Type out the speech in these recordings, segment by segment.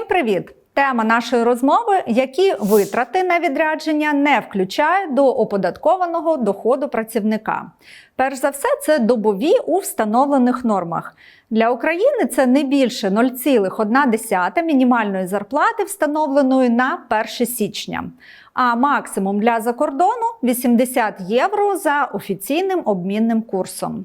привіт! Тема нашої розмови, які витрати на відрядження не включають до оподаткованого доходу працівника. Перш за все, це добові у встановлених нормах. Для України це не більше 0,1 мінімальної зарплати, встановленої на 1 січня. А максимум для закордону 80 євро за офіційним обмінним курсом.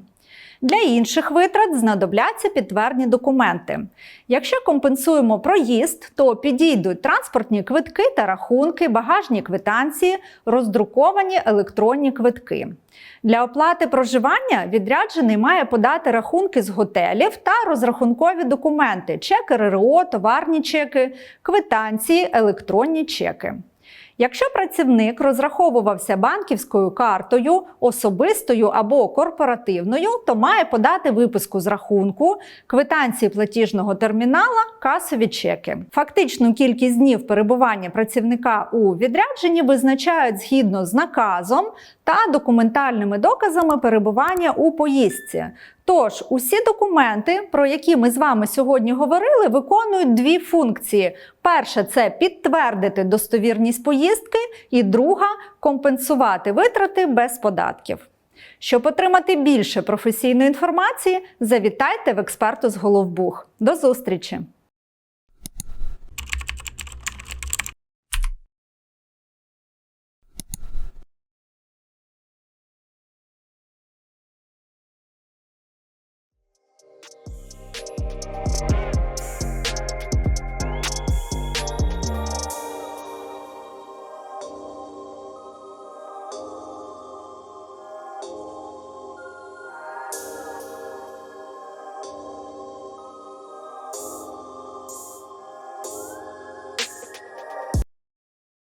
Для інших витрат знадобляться підтвердні документи. Якщо компенсуємо проїзд, то підійдуть транспортні квитки та рахунки, багажні квитанції, роздруковані електронні квитки. Для оплати проживання відряджений має подати рахунки з готелів та розрахункові документи, чеки РРО, товарні чеки, квитанції, електронні чеки. Якщо працівник розраховувався банківською картою, особистою або корпоративною, то має подати виписку з рахунку, квитанції платіжного термінала, касові чеки. Фактичну кількість днів перебування працівника у відрядженні визначають згідно з наказом та документальними доказами перебування у поїздці. Тож усі документи, про які ми з вами сьогодні говорили, виконують дві функції: перша це підтвердити достовірність поїздки, і друга компенсувати витрати без податків. Щоб отримати більше професійної інформації, завітайте в експерту з Головбух. До зустрічі!